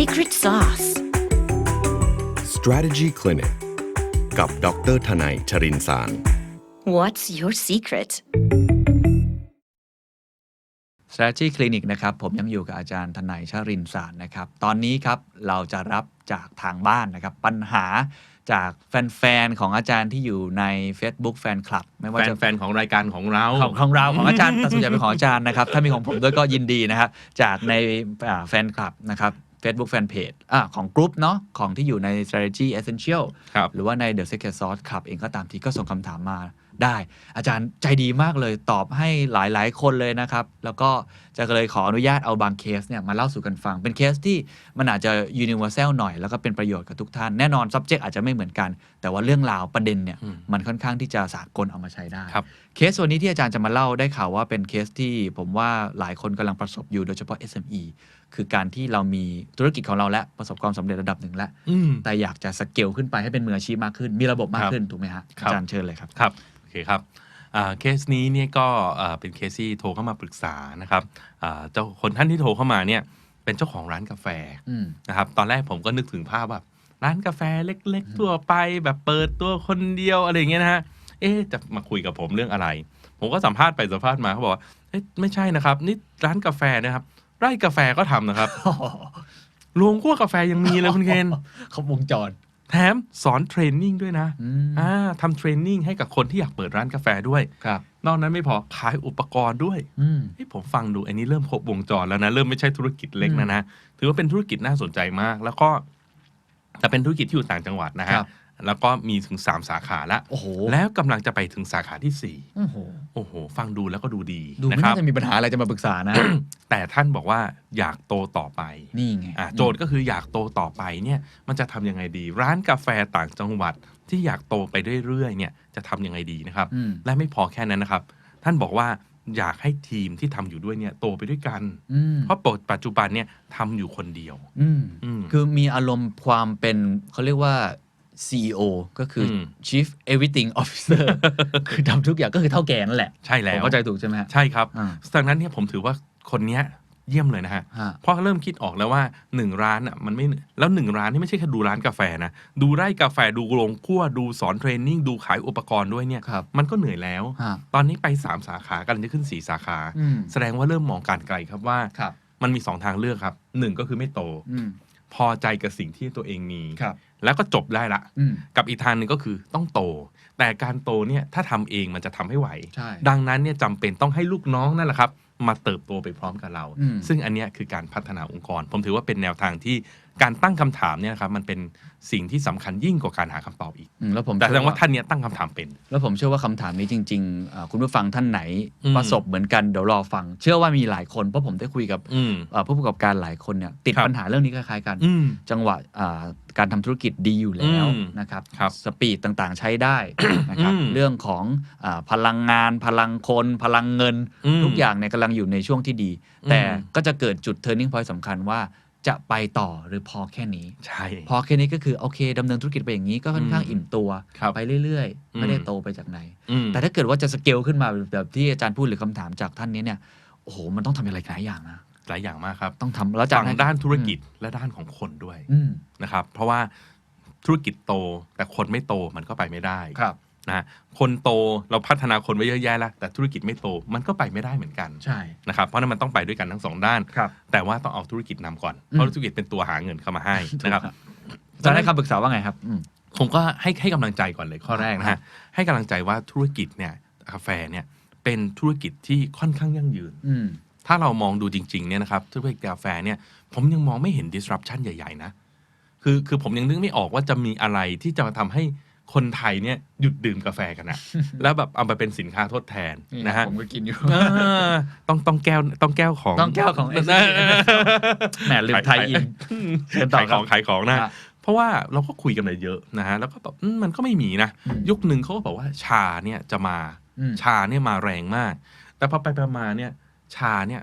secret sauce Strategy Clinic กับดรทนายชรินสาร What's your secret Strategy Clinic นะครับ ผมยังอยู่กับอาจารย์ทนายชรินสารนะครับ ตอนนี้ครับเราจะรับจากทางบ้านนะครับ ปัญหาจากแฟนๆ ของอาจารย์ที่อยู่ใน Facebook Fan Club ไม่ว่าแฟนจะแฟนของรายการของเรา ของของเราของอาจารย์แต่ส่วนใหญ่เป็นของอาจารย์นะครับ ถ้ามีของผมด้วยก็ยินดีนะครับ จากในอ่าแฟนคลับนะครับ Facebook Fanpage อ่าของกรุ๊ปเนาะของที่อยู่ใน Strategy Essential ครับหรือว่าใน The Secret Sauce Club เองก็ตามทีก็ส่งคำถามมาได้ อาจารย์ใจดีมากเลยตอบให้หลายๆ คนเลยนะครับ แล้วก็จะเลยขออนุญาตเอาบางเคสเนี่ยมาเล่าสู่กันฟัง เป็นเคสที่มันอาจจะ universal หน่อย แล้วก็เป็นประโยชน์กับทุกท่าน แน่นอน subject อาจจะไม่เหมือนกัน แต่ว่าเรื่องราวประเด็นเนี่ยอืมมันค่อนข้างที่จะสากลเอามาใช้ได้ครับเคสวันนี้ที่อาจารย์จะมาเล่าได้ข่าวว่าเป็นเคสที่ผมว่าหลายคนกำลังประสบอยู่โดยเฉพาะ SME คือการที่เรามีธุรกิจของเราและประสบความสำเร็จระดับหนึ่งแล้วอืมแต่อยากจะสเกลขึ้นไปให้เป็นมืออาชีพมากขึ้น มีระบบมากขึ้นถูกไหมฮะครัอาบจารย์เชิญเลยครับครับโอเคครับอ่าเคสนี้เนี่ยก็อ่าเป็นเคสที่โทรเข้ามาปรึกษานะครับอ่าเจ้าคนท่านที่โทรเข้ามาเนี่ยเป็นเจ้าของร้านกาแฟอืมนะครับตอนแรกผมก็นึกถึงภาพแบบร้านกาแฟเล็ก ๆ ทั่วไปแบบเปิดตัวคนเดียวอะไรอย่างเงี้ยนะฮะเอ๊ะจะมาคุยกับผมเรื่องอะไร ผมก็สัมภาษณ์ไปสัมภาษณ์มาเขาบอกว่าเอ๊ะไม่ใช่นะครับ นี่ร้านกาแฟนะครับ ไร่กาแฟก็ทำนะครับโรงคั่วกาแฟยังมีเลยคุณเคนเขาวงจร แถมสอนเทรนนิ่งด้วยนะอืมอ่าทำเทรนนิ่งให้กับคนที่อยากเปิดร้านกาแฟด้วยครับ นอกนั้นไม่พอขายอุปกรณ์ด้วยอืมเฮ้ยผมฟังดูอันนี้เริ่มครบวงจรแล้วนะ เริ่มไม่ใช่ธุรกิจเล็กนะนะ ถือว่าเป็นธุรกิจน่าสนใจมาก แล้วก็แต่เป็นธุรกิจที่อยู่ต่างจังหวัดนะฮะครับ แล้วก็มีถึง 3 สาขาแล้วโอ้โหแล้วกำลังจะไปถึงสาขาที่โอ้โห4โอ้โห ฟังดูแล้วก็ดูดีดูนะไม่ครับ น่าจะมีปัญหาอะไรจะมาปรึกษานะ แต่ท่านบอกว่าอยากโตต่อไปนี่ไงอะโจทย์ก็คืออยากโตต่อไปเนี่ยมันจะทำยังไงดี ร้านกาแฟต่างจังหวัดที่อยากโตไปเรื่อยๆเนี่ยจะทำยังไงดีนะครับ อืมและไม่พอแค่นั้นนะครับ ท่านบอกว่าอยากให้ทีมที่ทำอยู่ด้วยเนี่ยโตไปด้วยกัน อืมเพราะปัจจุบันเนี่ยทำอยู่คนเดียวอืม อืม คือมีอารมณ์ความเป็นเขาเรียกว่า CEO ก็คืออ ม Chief Everything Officer คือทำทุกอย่างก็คือเท่าแก่นั่นแหละใช่ผแล้มว เข้าใจถูกใช่ไหมฮะ ใช่ครับอ่า ดังนั้นเนี่ยผมถือว่าคนเนี้ยเยี่ยมเลยนะฮะ ฮะ เพราะเริ่มคิดออกแล้วว่าหนึ่งร้านอะมันไม่แล้วหนึ่งร้านนี่ไม่ใช่แค่ดูร้านกาแฟนะ ดูไร่กาแฟดูโรงคั่วดูสอนเทรนนิ่งดูขายอุปกรณ์ด้วยเนี่ย ครับ มันก็เหนื่อยแล้ว ฮะตอนนี้ไป 3 สาขากำลังจะขึ้น 4 สาขา อืมแสดงว่าเริ่มมองการไกลครับว่า ครับมันมี 2 ทางเลือกครับหนึ่งก็คือไม่โต อืมพอใจกับสิ่งที่ตัวเองมี ครับ แล้วก็จบได้ละ อืม กับอีกทางหนึ่งก็คือต้องโต แต่การโตเนี่ยถ้าทำเองมันจะทำให้ไหว ใช่ ดังนั้นเนี่ยจำเป็นต้องให้ลูกน้องนั่นแหละครับ มาเติบโตไปพร้อมกับเรา อืม ซึ่งอันเนี้ยคือการพัฒนาองค์กร ผมถือว่าเป็นแนวทางที่ การตั้งคำถามเนี่ยนะครับมันเป็นสิ่งที่สำคัญยิ่งกว่าการหาคำตอบอีก อืมแล้วผมแต่แสดงว่าเชื่อท่านเนี้ยตั้งคำถามเป็น แล้วผมเชื่อว่าคำถามนี้จริงๆอ่าคุณผู้ฟังท่านไหน อืม ประสบเหมือนกันเดี๋ยวรอฟัง เชื่อว่ามีหลายคนเพราะผมได้คุยกับอืมอ่าผู้ประกอบการหลายคนเนี่ยติดครับ ปัญหาเรื่องนี้คล้ายๆกัน อืม จังหวะอ่าการทำธุรกิจดีอยู่แล้วอืมนะครับครับสปีดต่างๆใช้ได้ นะครับอืม เรื่องของอาพลังงาน พลังคน พลังเงินอืมทุกอย่างเนี่ยกำลังอยู่ในช่วงที่ดี อืม แต่ก็จะเกิดจุด turning point สำคัญว่า จะไปต่อหรือพอแค่นี้ ใช่ พอแค่นี้ก็คือโอเคดำเนินธุรกิจไปอย่างนี้ก็ค่อนข้างอืมอิ่มตัวครับไปเรื่อยๆ ไม่ได้อืมโตไปจากไหนอืมแต่ถ้าเกิดว่าจะสเกลขึ้นมาแบบที่อาจารย์พูดหรือคำถามจากท่านนี้เนี่ยโอ้โหมันต้องทำอะไรหลายอย่างนะหลายอย่างมากครับ ต้องทำแล้วอาจารฝั่ย์งให้ด้านธุรกิจและด้านของคนด้วยอืมนะครับ เพราะว่าธุรกิจโตแต่คนไม่โตมันก็ไปไม่ได้ครับ นะฮะคนโตเราพัฒนาคนไว้เยอะแยะแล้วแต่ธุรกิจไม่โตมันก็ไปไม่ได้เหมือนกันใช่นะครับเพราะฉะนั้นมันต้องไปด้วยกันทั้งสองด้าน ครับแต่ว่าต้องเอาธุรกิจนำก่อนอืมเพราะธุรกิจเป็นตัวหาเงินเข้ามาให้นะครับอาจารย์ให้คำปรึกษาว่าไงครับอืม ผมก็ให้ให้กำลังใจก่อนเลยข้อแรกนะฮะให้กำลังใจว่าธุรกิจเนี่ยกาแฟเนี่ยเป็นธุรกิจที่ค่อนข้างยั่งยืน อืม ถ้าเรามองดูจริงๆเนี่ยนะครับธุรกิจกาแฟเนี่ยผมยังมองไม่เห็น disruption ใหญ่ ๆ นะ คือคือผมยังนึกไม่ออกว่าจะมีอะไรที่จะมาทำให้ คนไทยเนี่ยหยุดดื่มกาแฟกันนะแล้วแบบเอามาเป็นสินค้าทดแทนนะฮะผมก็กินอยู่เออต้องต้องแก้วต้องแก้วของต้องแก้วของ SCG แหมลืมไทยอินเชิญต่อขายคขรับองขายของนะฮะเพราะว่าเราก็คุยกันมาเยอะนะฮะแล้วก็แบบอืมมันก็ไม่มีนะอืมยุคหนึ่งเขาก็บอกว่าชาเนี่ยจะมาอืมชาเนี่ยมาแรงมาก แต่พอไปไปมาเนี่ยชาเนี่ย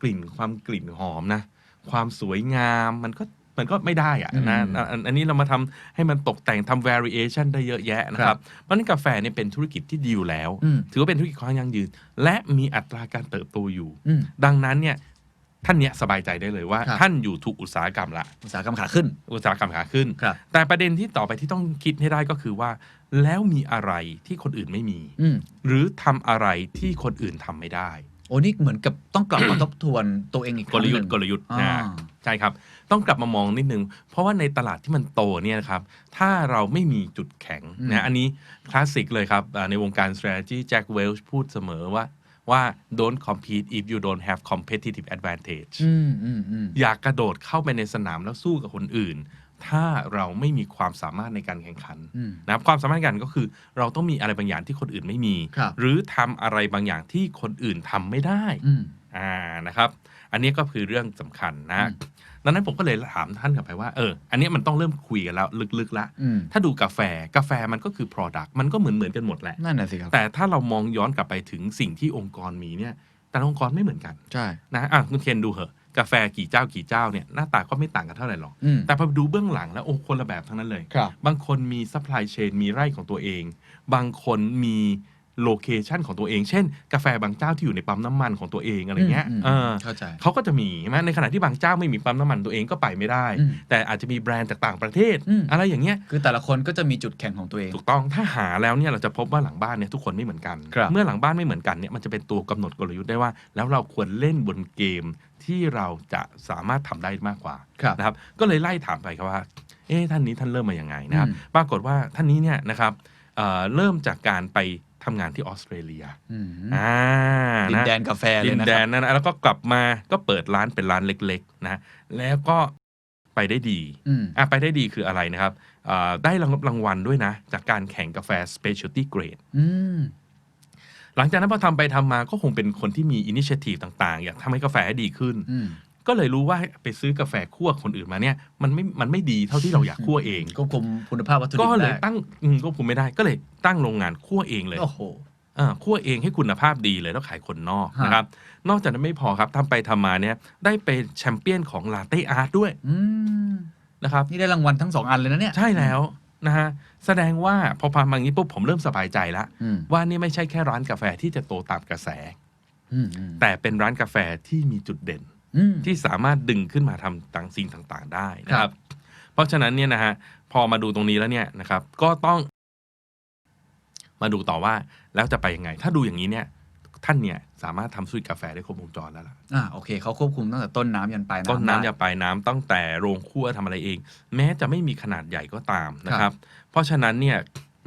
กลิ่นความกลิ่นหอมนะ ความสวยงามมันก็ มันก็ไม่ได้อะนะอืมอันอันนี้เรามาทำให้มันตกแต่งทำ variation ได้เยอะแยะนะคครัรับบเพราะฉะนั้นกาแฟเนี่ยเป็นธุรกิจที่ดีอยู่แล้วอืมถือว่าเป็นธุรกิจค่อนข้างยั่งยืน และมีอัตราการเติบโตอยู่อืมดังนั้นเนี่ยท่านเนี้ยสบายใจได้เลยว่าครับท่านอยู่ถูกอุตสาหกรรมละ อุตสาหกรรมขาขึ้น อุตสาหกรรมขาขึ้นครับแต่ประเด็นที่ต่อไปที่ต้องคิดให้ได้ก็คือว่า แล้วมีอะไรที่คนอื่นไม่มีอืมหรือทำอะไรที่คนอื่นทำไม่ได้ โอ้นี่เหมือนกับต้องกลับมาทบทวนตัวเองอีกคกรั้งลหยุทนึ่ธ์งกลยุทธ์อ่านะ ใช่ครับ ต้องกลับมามองนิดนึง เพราะว่าในตลาดที่มันโตเนี่ยนะครับ ถ้าเราไม่มีจุดแข็งอืมนะอันนี้คลาสสิกเลยครับอ่าในวงการ strategy Jack Welch พูดเสมอว่าว่า don't compete if you don't have competitive advantage อืมอืมอืมอยากกระโดดเข้าไปในสนามแล้วสู้กับคนอื่น ถ้าเราไม่มีความสามารถในการแข่งขันอืมนะครับความสามารถในการก็คือ เราต้องมีอะไรบางอย่างที่คนอื่นไม่มีครับหรือทำอะไรบางอย่างที่คนอื่นทำไม่ได้ อืมอ่านะครับ อันนี้ก็คือเรื่องสำคัญนะอืมดังนั้นผมก็เลยถามท่านกลับไปว่าเอออันนี้มันต้องเริ่มคุยกันแล้วลึกๆแล้วอืมถ้าดูกาแฟกาแฟมันก็คือ Product มันก็เหมือนเหมือนๆกันหมดแหละนั่นน่ะสิครับแต่ถ้าเรามองย้อนกลับไปถึงสิ่งที่องค์กรมีเนี่ยแต่ละองค์กรไม่เหมือนกันใช่นะอะคุณเคนดูเหอะกาแฟกี่เจ้ากี่เจ้าเนี่ยหน้าตาก็ไม่ต่างกันเท่าไหร่หรอกอืมแต่พอดูเบื้องหลังแล้วโอ้คนละแบบทั้งนั้นเลยครับบางคนมีซัพพลายเชนมีไร่ของตัวเอง บางคนมี โลเคชันของตัวเอง เช่น กาแฟบางเจ้าที่อยู่ในปั๊มน้ำมันของตัวเองอะไรเงี้ยอืมเออเข้าใจ เขาก็จะมีใช่ไหมในขณะที่บางเจ้าไม่มีปั๊มน้ำมันตัวเองก็ไปไม่ได้ อืมแต่อาจจะมีแบรนด์จากต่างประเทศ อืม อะไรอย่างเงี้ย คือแต่ละคนก็จะมีจุดแข็งของตัวเอง ถูกต้องถ้าหาแล้วเนี่ยเราจะพบว่าหลังบ้านเนี่ยทุกคนไม่เหมือนกัน ครับ เมื่อหลังบ้านไม่เหมือนกันเนี่ยมันจะเป็นตัวกำหนดกลยุทธ์ได้ว่า แล้วเราควรเล่นบนเกมที่เราจะสามารถทำได้มากกว่าครับ นะครับ ก็เลยไล่ถามไปครับว่า เอ๊ะท่านนี้ท่านเริ่มมาอย่างไงนะครับอืม ปรากฏว่าท่านนี้เนี่ยนะครับเอ่อเริ่มจากการไป ทำงานที่ออสเตรเลียอืมอ่าดินนะแดนกาแฟเลดิยนนะแดครันบนั่นนะแล้วก็กลับมาก็เปิดร้านเป็นร้านเล็ก ๆ นะ แล้วก็ไปได้ดีอืมอะไปได้ดีคืออะไรนะครับอ่าได้รางรางวัลด้วยนะ จากการแข่งกาแฟ specialty grade อืมหลังจากนั้นพอทำไปทำมาก็คงเป็นคนที่มีอินิช i ทีฟต่าง ๆ อยากทำให้กาแฟให้ดีขึ้นอืม ก็เลยรู้ว่าไปซื้อกาแฟคั่วคนอื่นมาเนี่ยมันไม่มันไม่ดีเท่าที่เราอยากคั่วเอง ควบคุมคุณภาพวัตถุดิบก็เลยได้ตั้งอืมก็คุมไม่ได้ก็เลยตั้งโรงงานคั่วเองเลย โอ้โห อ่าคั่วเองให้คุณภาพดีเลยแล้วขายคนนอกฮะ นะครับ นอกจากนั้นไม่พอครับทำไปทำมาเนี่ยได้เป็นแชมเปี้ยนของลาเต้อาร์ตด้วยอืมนะครับ นี่ได้รางวัลทั้งสองอันเลยนะเนี่ยใช่แล้วนะฮะแสดงว่าพอพามาอย่างนี้ปุ๊บผมเริ่มสบายใจแล้วอืมว่านี่ไม่ใช่แค่ร้านกาแฟที่จะโตตามกระแส อืมอืมแต่เป็นร้านกาแฟที่มีจุดเด่น อืม ที่สามารถดึงขึ้นมาทำต่างสิ่งต่างๆ ได้นะคครัรับ บ เพราะฉะนั้นเนี่ยนะฮะพอมาดูตรงนี้แล้วเนี่ยนะครับ ก็ต้อง มาดูต่อว่าแล้วจะไปยังไง ถ้าดูอย่างนี้เนี่ย ท่านเนี่ยสามารถทำสูตรกาแฟได้ครบวงจรแล้วล่ะ อ่าโอเคเขาควบคุมตั้งแต่ต้นน้ำยันปลายน้ำต้นน้ำได้อย่าปลายน้ำตั้งแต่โรงคั่วทำอะไรเอง แม้จะไม่มีขนาดใหญ่ก็ตามนะครับ เพราะฉะนั้นเนี่ย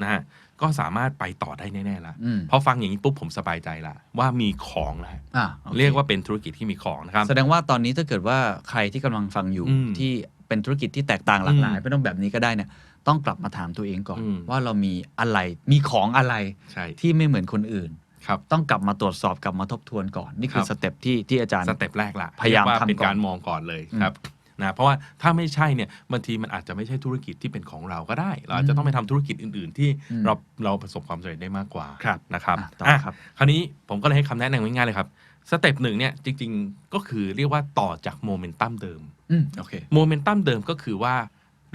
นะฮะ ก็สามารถไปต่อได้แน่ๆละ อืมพอฟังอย่างนี้ปุ๊บผมสบายใจละว่ามีของนะฮะอ่าโอคเรียกว่าเป็นธุรกิจที่มีของนะครับ แสดงว่าตอนนี้ถ้าเกิดว่าใครที่กำลังฟังอยู่อืมที่เป็นธุรกิจที่แตกต่างหลากหลายอืมไม่ต้องแบบนี้ก็ได้เนี่ยต้องกลับมาถามตัวเองก่อน อืม ว่าเรามีอะไรมีของอะไรใช่ ที่ไม่เหมือนคนอื่น ครับ ต้องกลับมาตรวจสอบกลับมาทบทวนก่อน นี่คือครับ สเต็ปที่ที่อาจารย์ สเต็ปแรกละพยายามเรีกว่ทำเป็นก่อนการมองก่อนเลยอืมครับ นะเพราะว่าถ้าไม่ใช่เนี่ยบางทีมันอาจจะไม่ใช่ธุรกิจที่เป็นของเราก็ได้ เราอาจจะต้องไปทำธุรกิจอื่น ๆ ที่อืม เราเราประสบความสำเร็จได้มากกว่าครับนะครับอะต่ออะครับ คราวนี้ผมก็เลยให้คำแนะนำง่ายๆเลยครับสเต็ปหนึ่งเนี่ยจริง ๆ ก็คือเรียกว่าต่อจากโมเมนตัมเดิมอืมโอเคโมเมนตัมเดิมก็คือว่า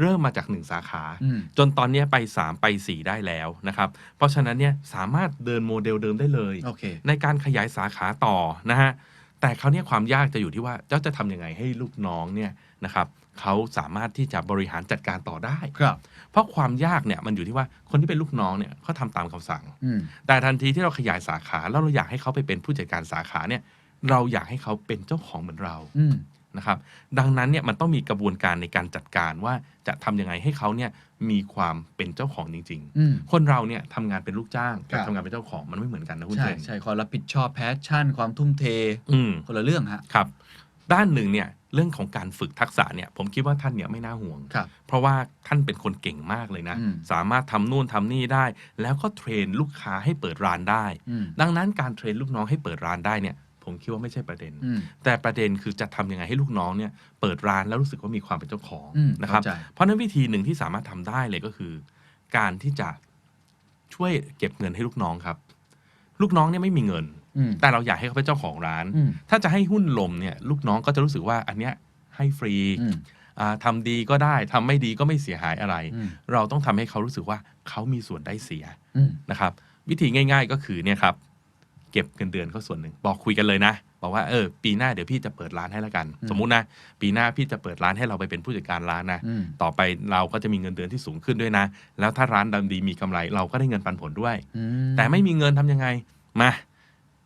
เริ่มมาจากหนึ่งสาขา อืม จนตอนเนี้ยไป 3 ไป 4 ได้แล้วนะครับ เพราะฉะนั้นเนี่ยสามารถเดินโมเดลเดิมได้เลย โอเค ในการขยายสาขาต่อนะฮะ แต่คราวเนี้ยความยากจะอยู่ที่ว่าเจ้าจะทำยังไงให้ลูกน้องเนี่ย นะครับเขาสามารถที่จะบริหารจัดการต่อได้ ครับ เพราะความยากเนี่ยมันอยู่ที่ว่าคนที่เป็นลูกน้องเนี่ยเขาทำตามคำสั่ง อืม แต่ทันทีที่เราขยายสาขาแล้วเราอยากให้เขาไปเป็นผู้จัดการสาขาเนี่ยเราอยากให้เขาเป็นเจ้าของเหมือนเราอืม นะครับ ดังนั้นเนี่ยมันต้องมีกระบวนการในการจัดการว่าจะทำยังไงให้เขาเนี่ยมีความเป็นเจ้าของจริง อืม ๆ คนเราเนี่ยทำงานเป็นลูกจ้างกับครับทำงานเป็นเจ้าของมันไม่เหมือนกันนะคุณใช่เจนใช่ความรับผิดชอบแพชชั่น ความทุ่มเท อืม คนละเรื่องฮะ ครับ ด้านหนึ่งเนี่ย เรื่องของการฝึกทักษะเนี่ยผมคิดว่าท่านเนี่ยไม่น่าห่วง ครับ เพราะว่าท่านเป็นคนเก่งมากเลยนะ อืม สามารถทำนู่นทำนี่ได้ แล้วก็เทรนลูกค้าให้เปิดร้านได้ อืมดังนั้นการเทรนลูกน้องให้เปิดร้านได้เนี่ย ผมคิดว่าไม่ใช่ประเด็น อืม แต่ประเด็นคือจะทำยังไงให้ลูกน้องเนี่ยเปิดร้านแล้วรู้สึกว่ามีความเป็นเจ้าของอืมนะครับ เข้าใจ เพราะฉะนั้นวิธีหนึ่งที่สามารถทำได้เลยก็คือ การที่จะช่วยเก็บเงินให้ลูกน้องครับ ลูกน้องเนี่ยไม่มีเงินอืม แต่เราอยากให้เขาเป็นเจ้าของร้านอืมถ้าจะให้หุ้นลมเนี่ยลูกน้องก็จะรู้สึกว่าอันเนี้ยให้ฟรีอืมอ่าทำดีก็ได้ทำไม่ดีก็ไม่เสียหายอะไรอืมเราต้องทำให้เขารู้สึกว่าเขามีส่วนได้เสียอืมนะครับ วิธีง่าย ๆก็คือเนี่ยครับ เก็บเงินเดือนเขาส่วนหนึ่งบอกคุยกันเลยนะ บอกว่าเออปีหน้าเดี๋ยวพี่จะเปิดร้านให้แล้วกันอืมสมมุตินะปีหน้าพี่จะเปิดร้านให้เราไปเป็นผู้จัดการร้านนะอืมต่อไปเราก็จะมีเงินเดือนที่สูงขึ้นด้วยนะ แล้วถ้าร้านดำดีมีกำไร เราก็ได้เงินปันผลด้วยอืแต่ไม่มีเงินทำยังไงมาแ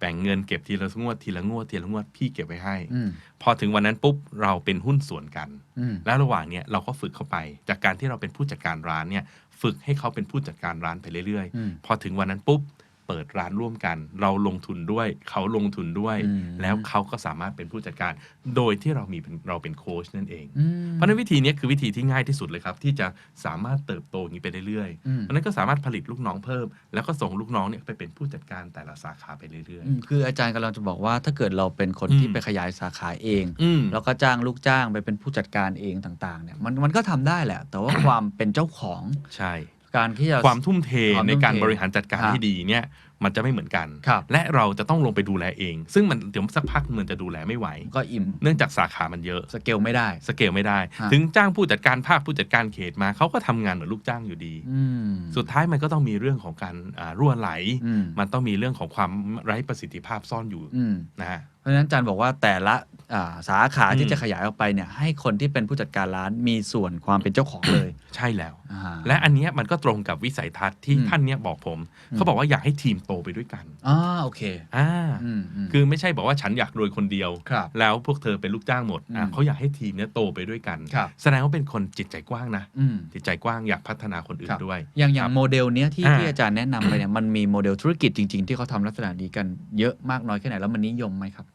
บ่งเงินเก็บทีละงวดทีละงวดทีละงวดพี่เก็บไว้ให้อืมพอถึงวันนั้นปุ๊บเราเป็นหุ้นส่วนกันอืมแล้วระหว่างเนี้ยเราก็ฝึกเข้าไป จากการที่เราเป็นผู้จัดการร้านเนี่ยฝึกให้เขาเป็นผู้จัดการร้านไปเรื่อยอืมๆพอถึงวันนั้นปุ๊บ เปิดร้านร่วมกัน เราลงทุนด้วย เขาลงทุนด้วยอืมแล้วเขาก็สามารถเป็นผู้จัดการ โดยที่เรามีเป็นเราเป็นโค้ชนั่นเองอืมเพราะฉะนั้นวิธีเนี้ยคือวิธีที่ง่ายที่สุดเลยครับ ที่จะสามารถเติบโตอย่างนี้ไปเรื่อยอืมๆเพราะฉะนั้นก็สามารถผลิตลูกน้องเพิ่ม แล้วก็ส่งลูกน้องเนี่ยไปเป็นผู้จัดการแต่ละสาขาไปเรื่อยอืมคืออาจารย์กำลังจะบอกว่าถ้าเกิดเราเป็นคนอืมที่ไปขยายสาขาเองๆอืมแล้วก็จ้างลูกจ้างไปเป็นผู้จัดการเองต่างๆเนี่ยมันมันก็ทำได้แหละ แต่ว่าความเป็นเจ้าของใช่ การที่จะความทุ่มเทความทุ่มเทในการบริหารจัดการครับที่ดีเนี่ยมันจะไม่เหมือนกัน ครับ และเราจะต้องลงไปดูแลเอง ซึ่งมันเดี๋ยวสักพักมันจะดูแลไม่ไหว ก็อิ่มเนื่องจากสาขามันเยอะ สเกลไม่ได้ สเกลไม่ได้ ฮะ ถึงจ้างผู้จัดการภาคผู้จัดการเขตมาเขาก็ทำงานเหมือนลูกจ้างอยู่ดี อืมสุดท้ายมันก็ต้องมีเรื่องของการอ่ารั่วไหล อืมมันต้องมีเรื่องของความไร้ประสิทธิภาพซ่อนอยู่อืม นะฮะ เพราะฉะนั้นอาจารย์บอกว่าแต่ละอ่าสาขาอืมที่จะขยายออกไปเนี่ยให้คนที่เป็นผู้จัดการร้านมีส่วนความเป็นเจ้าของเลยใช่แล้ว อ่า และอันเนี้ยมันก็ตรงกับวิสัยทัศน์ที่อืมท่านเนี้ยบอกผม อืม เขาบอกว่าอยากให้ทีมโตไปด้วยกันอ่าโอเคอ่าอืมอืมคือไม่ใช่บอกว่าฉันอยากรวยคนเดียวครับแล้วพวกเธอเป็นลูกจ้างหมดอะอืมเขาอยากให้ทีมเนี้ยโตไปด้วยกันครับแสดงว่าเป็นคนจิตใจกว้างนะอืมจิตใจกว้างอยากพัฒนาคนอื่คนรับด้วย อย่างอย่าคงรับโมเดลเนี้ยที่อ่าที่อาจารย์แนะนำไปเนี่ยมันมีโมเดลธุรกิจจริง ๆ ที่เขาทำลักษณะนี้กันเยอะมากน้อยแค่ไหนแล้วมันนิยมไหมครับ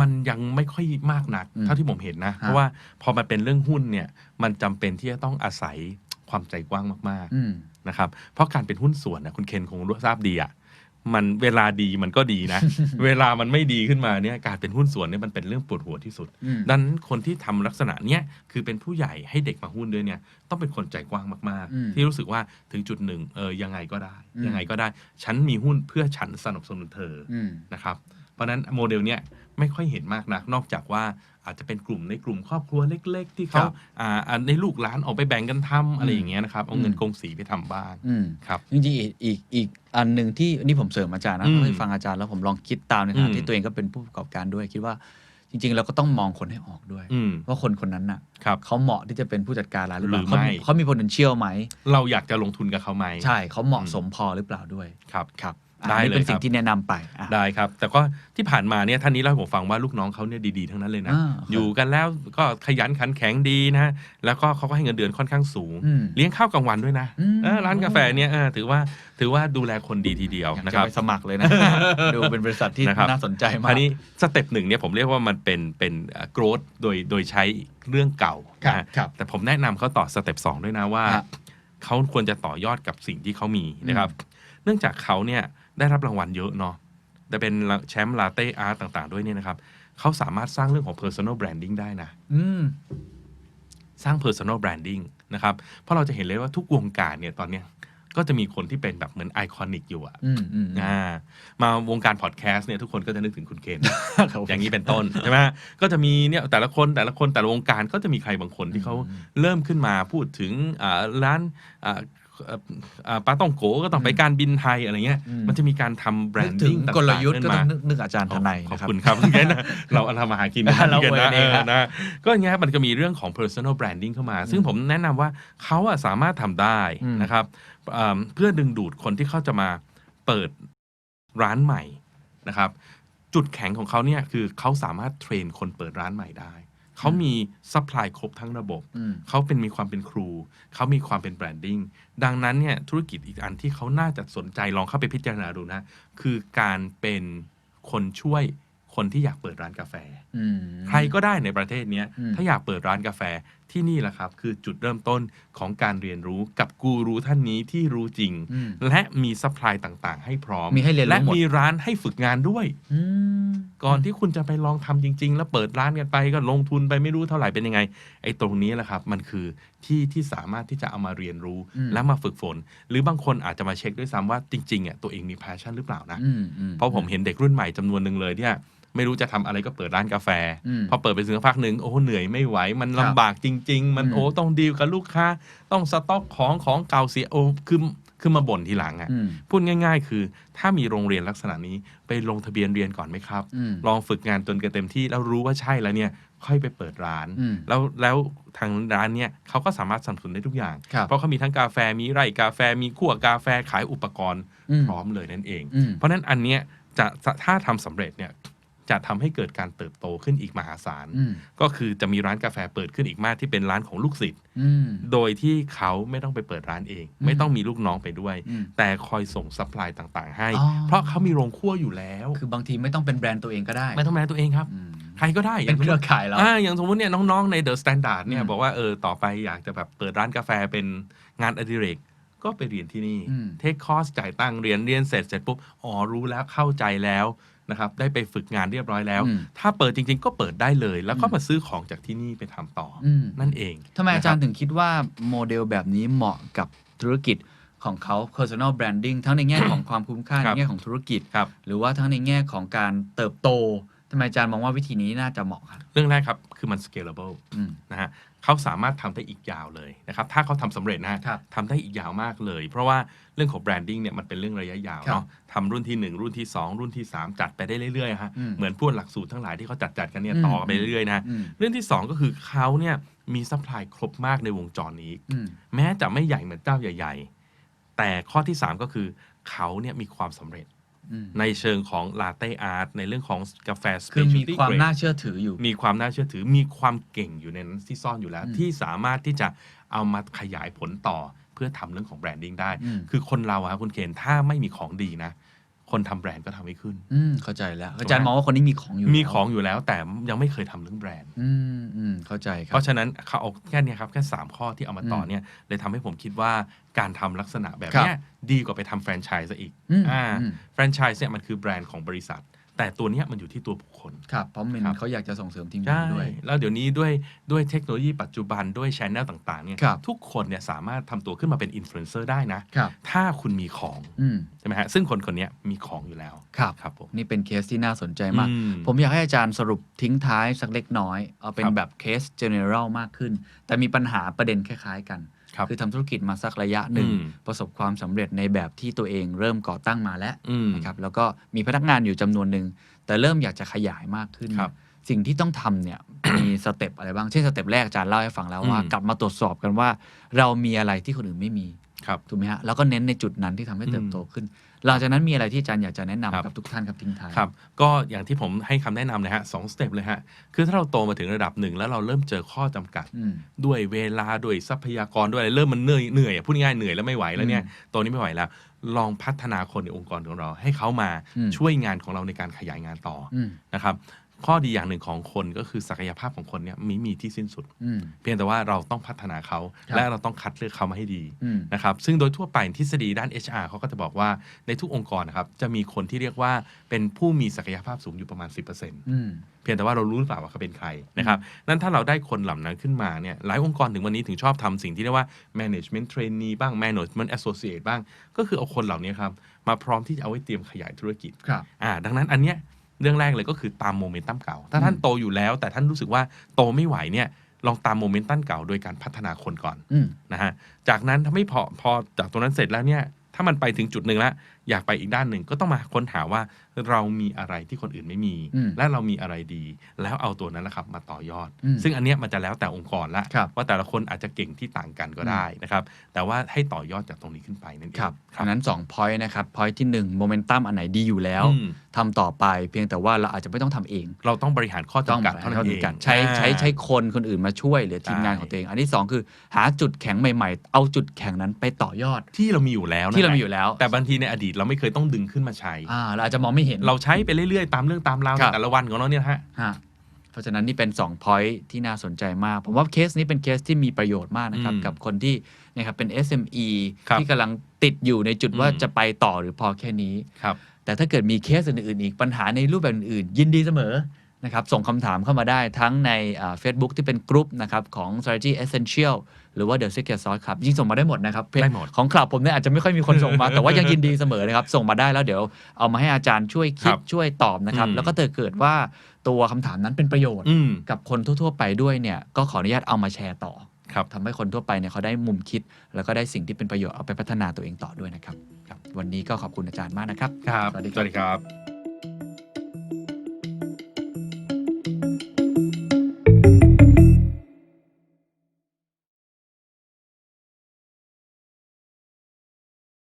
มันยังไม่ค่อยมากนักอืมเท่าที่ผมเห็นนะ เพราะว่าพอมันเป็นเรื่องหุ้นเนี่ยมันจำเป็นที่จะต้องอาศัยความใจกว้างมากอืมๆนะครับเพราะการเป็นหุ้นส่วนนะคุณเคนคงรู้ทราบดีอะ มันเวลาดีมันก็ดีนะ เวลามันไม่ดีขึ้นมาเนี่ยการเป็นหุ้นส่วนเนี่ยมันเป็นเรื่องปวดหัวที่สุดอืมดังนั้นคนที่ทำลักษณะเนี้ยคือเป็นผู้ใหญ่ให้เด็กมาหุ้นด้วยเนี่ยต้องเป็นคนใจกว้างมากอืมๆที่รู้สึกว่าถึงจุดหนึ่งเออยังไงก็ได้อืมยังไงก็ได้ ฉันมีหุ้นเพื่อฉันสนับสนุนเธอออืมนะครับ เพราะฉะนั้นโมเดลเนี้ยไม่ค่อยเห็นมากนักนอกจากว่า อาจจะเป็นกลุ่มในกลุ่มครอบครัวเล็ก ๆ ที่เขาครับอ่าอ่าในลูกหลานออกไปแบ่งกันทำอะไรอย่างเงี้ยนะครับเอาเงินอืมกงสีไปทำบ้างอืมครับจริงๆอีกอีกอีกอันหนึ่งที่นี่ผมเสริมอาจารย์นะอืมเท่าที่ฟังอาจารย์แล้วผมลองคิดตามในฐาอืนะมที่ตัวเองก็เป็นผู้ประกอบการด้วยคิดว่าจริงๆ เราก็ต้องมองคนให้ออกด้วยอืมว่าคนคนนั้นน่ะครับเขาเหมาะที่จะเป็นผู้จัดการร้านหรือเปล่าหรือไม่เขามีเขามี potential ไหม เราอยากจะลงทุนกับเขาไหม ใช่เขาเหมาะสมพอหรือเปล่าด้วยครับครับอะ ได้นี่เป็นเลยสิ่ครังบที่แนะนำไปอะได้ครับ แต่ก็ที่ผ่านมาเนี่ยท่านนี้เล่าให้ผมฟังว่าลูกน้องเขาเนี่ยดีๆทั้งนั้นเลยนะอ่าครับอยู่กันแล้วก็ขยันขันแข็งดีนะแล้วก็เขาก็ให้เงินเดือนค่อนข้างสูงอืมเลี้ยงข้าวกลางวันด้วยนะอืมเออร้านกาแฟเนี่ยเออถือว่าถือว่าดูแลคนดีทีเดียวอยากนะจะครับไปสมัครเลยนะดูเป็นบริษัทที่นะครับน่าสนใจมาอักนนี้สเต็ปหนึ่งเนี่ยผมเรียกว่ามันเป็นเป็นโกรธโดยโดยใช้เรื่องเก่าครับนะฮะครับแต่ผมแนะนำเขาต่อสเต็ปสองด้วยนะว่าฮะเขาควรจะต่อยอดกับสิ่งที่เขามีนะครับ เนื่องจากเขาเนี่ย ได้รับรางวัลเยอะเนาะแต่เป็นแชมป์ลาเต้อาร์ตต่าง ๆ ด้วยเนี่ยนะครับเขาสามารถสร้างเรื่องของ personal branding ได้นะอืมสร้าง personal branding นะครับเพราะเราจะเห็นเลยว่าทุกวงการเนี่ยตอนเนี้ยก็จะมีคนที่เป็นแบบเหมือนไอคอนิกอยู่อะอืมอืมอ่ามาวงการพอดแคสต์เนี่ยทุกคนก็จะนึกถึงคุณเคนครับอย่างนี้เป็นต้นใช่ไหมก็จะมีเนี่ยแต่ละคนแต่ละคนแต่ละวงการก็จะมีใครบางคนที่เขาอืมเริ่มขึ้นมาพูดถึงอ่าร้านอ่าเอ่ออ่า ปาต้องโกก็ต้องไปอืมการบินไทยอะไรเงี้ยอืมมันจะมีการทำแบรนึนกถึดิ้งงต่างกลๆยุทธ์ขึ้ก็นต้มาองนึกนึกอาจารย์ทนายขอบนะครับคุณครับงั้นนะเราเอาทำมาหากินเรากันนะเองเออฮะนะก็อย่างเงี้ยมันก็มีเรื่องของ personal branding เข้ามา ซึ่งผมแนะนำว่าเขาอะสามารถทำได้อืมนะครับอ่าเพื่อดึงดูดคนที่เขาจะมาเปิดร้านใหม่นะครับ จุดแข็งของเขาเนี่ยคือเขาสามารถเทรนคนเปิดร้านใหม่ได้ เขามีซัพพลายครบทั้งระบบอืมเขาเป็นมีความเป็นครู เขามีความเป็นแบรนดิ้ง ดังนั้นเนี่ยธุรกิจอีกอันที่เขาน่าจะสนใจลองเข้าไปพิจารณาดูนะ คือการเป็นคนช่วยคนที่อยากเปิดร้านกาแฟอืมใครก็ได้ในประเทศเนี้ยอืมถ้าอยากเปิดร้านกาแฟที่นี่แหละครับ คือจุดเริ่มต้นของการเรียนรู้กับกูรูท่านนี้ที่รู้จริงอืมและมีซัพพลายต่างๆ ให้พร้อมมีให้เรียนรู้และหมดมีร้านให้ฝึกงานด้วยอืม ก่อนที่คุณจะไปลองทำจริง ๆ แล้วเปิดร้านกันไปก็ลงทุนไปไม่รู้เท่าไหร่เป็นยังไง ไอ้ตรงนี้แหละครับ มันคือที่ที่สามารถที่จะเอามาเรียนรู้อืมและมาฝึกฝน หรือบางคนอาจจะมาเช็คด้วยซ้ำว่าจริงๆอะตัวเองมี passion หรือเปล่านะอืมอืเพราะผมเห็นเด็กรุ่นใหม่จำนวนหนึ่งเลยเนี่ยไม่รู้จะทำอะไรก็เปิดร้านกาแฟอืมพอเปิดไปสักพักหนึ่งโอ้เหนื่อยไม่ไหว มันครัลำบบากจริง ๆ มันอืมโอ้ต้องดีลกับลูกค้า ต้องสต็อกของของเก่าเสียโอ้คือ คือมาบ่นทีหลังอะอืม พูดง่าย ๆ คือ ถ้ามีโรงเรียนลักษณะนี้ไปลงทะเบียนเรียนก่อนไหมครับ อืม ลองฝึกงานจนกันเต็มที่แล้วรู้ว่าใช่แล้วเนี่ยค่อยไปเปิดร้าน อืม แล้วแล้วทางร้านเนี่ยเขาก็สามารถสนับสนุนได้ทุกอย่าง ครับเพราะเขามีทั้งกาแฟมีไร่กาแฟมีขั่วกาแฟขายอุปกรณ์อืม พร้อมเลยนั่นเอง อืม เพราะฉะนั้นอันเนี้ยจะจะถ้าทำสำเร็จเนี่ย จะทำให้เกิดการเติบโตขึ้นอีกมหาศาลอืมก็คือจะมีร้านกาแฟเปิดขึ้นอีกมากที่เป็นร้านของลูกศิษย์อืมโดยที่เขาไม่ต้องไปเปิดร้านเองอืมไม่ต้องมีลูกน้องไปด้วยอืมแต่คอยส่งซัพพลายต่างๆ ให้อ๋อเพราะเขามีโรงคั่วอยู่แล้ว คือบางทีไม่ต้องเป็นแบรนด์ตัวเองก็ได้ ไม่ต้องแบรนด์ตัวเองครับอืมใครก็ได้เป็นเครือข่ายเราอ่าอย่างสมมติเนี่ยน้องๆในเดอะสแตนดาร์ดเนี่ยอืมบอกว่าเออต่อไปอยากจะแบบเปิดร้านกาแฟเป็นงานอดิเรกก็ไปเรียนที่นี่อืมเทคคอร์สจ่ายตังค์เรียนเรียนเสร็จเสร็จปุ๊บอ๋อรู้แล้วเข้าใจแล้ว นะครับได้ไปฝึกงานเรียบร้อยแล้วอืมถ้าเปิดจริง ๆ ก็เปิดได้เลย แล้วก็อืมมาซื้อของจากที่นี่ไปทำต่อออืมนั่นเองทำไมอาจารย์นะคบถึงคิดว่าโมเดลแบบนี้เหมาะกับธุรกิจของเขา personal branding ทั้งในแง่ของความคุ้มค่าคในรับแง่ของธุรกิจครับหรือว่าทั้งในแง่ของการเติบโตทำไมอาจารย์มองว่าวิธีนี้น่าจะเหมาะครับเรื่องแรกครับ คือมัน scalable อืมนะฮะเขาสามารถทำได้อีกยาวเลยนะครับ ถ้าเขาทำสำเร็จนะฮะครับทำได้อีกยาวมากเลย เพราะว่าเรื่องของแบรนดิ้งเนี่ยมันเป็นเรื่องระยะยาวครับเนาะ ทำรุ่นที่ 1 รุ่นที่ 2 รุ่นที่ 3 จัดไปได้เรื่อยๆฮะอืมเหมือนพวกหลักสูตรทั้งหลายที่เขาจัดจัดๆกันเนี่ยอืมต่อไปเรื่อยๆนะอืมเรื่องที่ 2 ก็คือเขาเนี่ยมีซัพพลายครบมากในวงจรนี้อืมแม้จะไม่ใหญ่เหมือนเจ้าใหญ่ ๆ แต่ข้อที่ 3 ก็คือเขาเนี่ยมีความสำเร็จอืมในเชิงของลาเต้อาร์ตในเรื่องของกาแฟคือมี specialty ความ grade น่าเชื่อถืออยู่ มีความน่าเชื่อถือ มีความเก่งอยู่ในนั้นที่ซ่อนอยู่แล้วอืมที่สามารถที่จะเอามาขยายผลต่อเพื่อทำเรื่องของแบรนดิ้งได้อืมคือคนเราอะครับคุณเคนถ้าไม่มีของดีนะ คนทำแบรนด์ก็ทำไม่ขึ้น อืมเข้าใจแล้ว อาจารย์มองว่าคนนี้มีของอยู่มีแล้วของอยู่แล้ว แต่ยังไม่เคยทำเรื่องแบรนด์ อืมอืมเข้าใจครัเพบราะฉะนั้นเขาเอาแค่เนี้ยครับแค่3ข้อที่เอามาต่ออมเนี่ยเลยทำให้ผมคิดว่าการทำลักษณะแบบครับเนี้ยดีกว่าไปทำแฟรนไชส์ซะอีกอืมอ่าอืมแฟรนไชส์เนี่ยมันคือแบรนด์ของบริษัท แต่ตัวเนี้ยมันอยู่ที่ตัวบุคคล ครับเพราะมันครับ เขาอยากจะส่งเสริมทีมงาใช่นด้วย แล้วเดี๋ยวนี้ด้วยด้วยเทคโนโลยีปัจจุบันด้วยชแนลต่างๆเนี่ยครับ ทุกคนเนี่ยสามารถทำตัวขึ้นมาเป็นอินฟลูเอนเซอร์ได้นะ ครับ ถ้าคุณมีของ อืมใช่ไหมฮะ ซึ่งคนคนเนี้ยมีของอยู่แล้วครับ ครับผมนี่เป็นเคสที่น่าสนใจมาก อืมผมอยากให้อาจารย์สรุปทิ้งท้ายสักเล็กน้อย เอาเป็นครับ แบบเคส general มากขึ้น แต่มีปัญหาประเด็นคล้าย ๆ กัน ครับอทำธุรกิจมาสักระยะหนึ่งอืมประสบความสำเร็จในแบบที่ตัวเองเริ่มก่อตั้งมาแล้วอืมนะครับแล้วก็มีพนักงานอยู่จำนวนหนึ่ง แต่เริ่มอยากจะขยายมากขึ้นครับสิ่งที่ต้องทำเนี่ยมีสเต็ปอะไรบ้าง เช่นสเต็ปแรกอาจารย์เล่าให้ฟังแล้วว่าอืมกลับมาตรวจสอบกันว่า เรามีอะไรที่คนอื่นไม่มี ครับ ถูกไหมฮะแล้วก็เน้นในจุดนั้นที่ทำให้เติบอืมโตขึ้น หลังจากนั้นมีอะไรที่อาจารย์อยากจะแนะนำครับกับทุกท่านครับทิ้งท้ายครับ ก็อย่างที่ผมให้คำแนะนำเลยฮะสองสเต็ปเลยฮะ คือถ้าเราโตมาถึงระดับหนึ่งแล้วเราเริ่มเจอข้อจำกัดอืมด้วยเวลาด้วยทรัพยากรด้วยอะไรเริ่มมันเหนื่อยเหนื่อยอะพูดง่ายๆเหนื่อยแล้วไม่ไหวแล้วเนี่ยอืมตัวนี้ไม่ไหวแล้วลองพัฒนาคนในองค์กรของเรา ให้เขามาอืมช่วยงานของเราในการขยายงานต่อออืมนะครับ ข้อดีอย่างหนึ่งของคนก็คือศักยภาพของคนเนี่ยมีมีที่สิ้นสุด อืม เพียงแต่ว่าเราต้องพัฒนาเขา ครับ และเราต้องคัดเลือกเขามาให้ดีอืม นะครับซึ่งโดยทั่วไปทฤษฎีด้าน HR เขาก็จะบอกว่าในทุกองค์กรนะครับจะมีคนที่เรียกว่าเป็นผู้มีศักยภาพสูงอยู่ประมาณ 10%อืมเพียงแต่ว่าเรารู้หรือเปล่าว่าเขาเป็นใครนะครับนั้นถ้าเราได้คนเหล่านั้นขึ้นมาเนี่ยหลายองค์กรถึงวันนี้ถึงชอบทำสิ่งที่เรียกว่า management trainee บ้าง management associate บ้าง ก็คือเอาคนเหล่านี้ครับมาพร้อมที่จะเอาไว้เตรียมขยายธุรกิจ ครับ อ่าดังนั้นอันเนี้ย เรื่องแรกเลยก็คือตามโมเมนตัมเก่า ถ้าท่านอืมโตอยู่แล้ว แต่ท่านรู้สึกว่าโตไม่ไหวเนี่ยลองตามโมเมนตัมเก่าโดยการพัฒนาคนก่อนอืมนะฮะจากนั้นถ้าไม่พอพอจากตรงนั้นเสร็จแล้วเนี่ยถ้ามันไปถึงจุดหนึ่งแล้วอยากไปอีกด้านหนึ่งก็ต้องมาค้นหาว่าเรามีอะไรที่คนอื่นไม่มีอืมและเรามีอะไรดี แล้วเอาตัวนั้นแหละครับมาต่อยอดอืมซึ่งอันเนี้ยมันจะแล้วแต่องค์กรละครับว่าแต่ละคนอาจจะเก่งที่ต่างกันก็ได้นะครับแต่ว่าให้ต่อยอดจากตรงนี้ขึ้นไปนั่นเองครับอันนั้น2 point นะครับ point ที่1โมเมนตัมอันไหนดีอยู่แล้วอืมทำต่อไปเพียงแต่ว่าเราอาจจะไม่ต้องทำเอง เราต้องบริหารข้อต้องจำกัดเท่านั้นเท่าเอนี้งกันใช้อ่าใช้ใช้คนคนอื่นมาช่วยหรือทีมงานใช่ของตัวเอง อันที่ 2 คือหาจุดแข็งใหม่ ๆ เอาจุดแข็งนั้นไปต่อยอดที่เรามีอยู่แล้วนั่นที่เราแหละมีอยู่แล้ว แต่บางทีในอดีตเราไม่เคยต้องดึงขึ้นมาใช้ อ่าเราอาจจะมองไม่เห็นเราใช้ไปเรื่อยๆ ตามเรื่องตามราวครับแต่ละวันของเราเนี่ยนะฮะ ฮะเพราะฉะนั้นนี่เป็น 2 point ที่น่าสนใจมาก ผมว่าเคสนี้เป็นเคสที่มีประโยชน์มากนะครับ อืมกับคนที่นะครับเป็น SME ครับที่กำลังติดอยู่ในจุดว่าอืม จะไปต่อหรือพอแค่นี้ ครับ แต่ถ้าเกิดมีเคสอื่นๆอีกปัญหาในรูปแบบอื่นๆยินดีเสมอ นะครับส่งคำถามเข้ามาได้ทั้งในเฟซบุ๊กที่เป็นกลุ่มนะครับของ strategy essential หรือว่า the secret sauce ครับยิ่งส่งมาได้หมดนะครับเพจได้หมดของคลับผมเนี่ยอาจจะไม่ค่อยมีคนส่งมา แต่ว่ายังยินดีเสมอนะครับ ส่งมาได้แล้วเดี๋ยวเอามาให้อาจารย์ช่วยคิดครับช่วยตอบนะครับอืมแล้วก็ถ้าเกิดว่าตัวคำถามนั้นเป็นประโยชน์อืมกับคนทั่ว ๆ ไปด้วยเนี่ยก็ขออนุญาตเอามาแชร์ต่อครับทำให้คนทั่วไปเนี่ยเขาได้มุมคิด แล้วก็ได้สิ่งที่เป็นประโยชน์เอาไปพัฒนาตัวเองต่อด้วยนะครับครับวันนี้ก็ขอบคุณอาจารย์มากนะครับครับสวัสดีสวัสดีครับ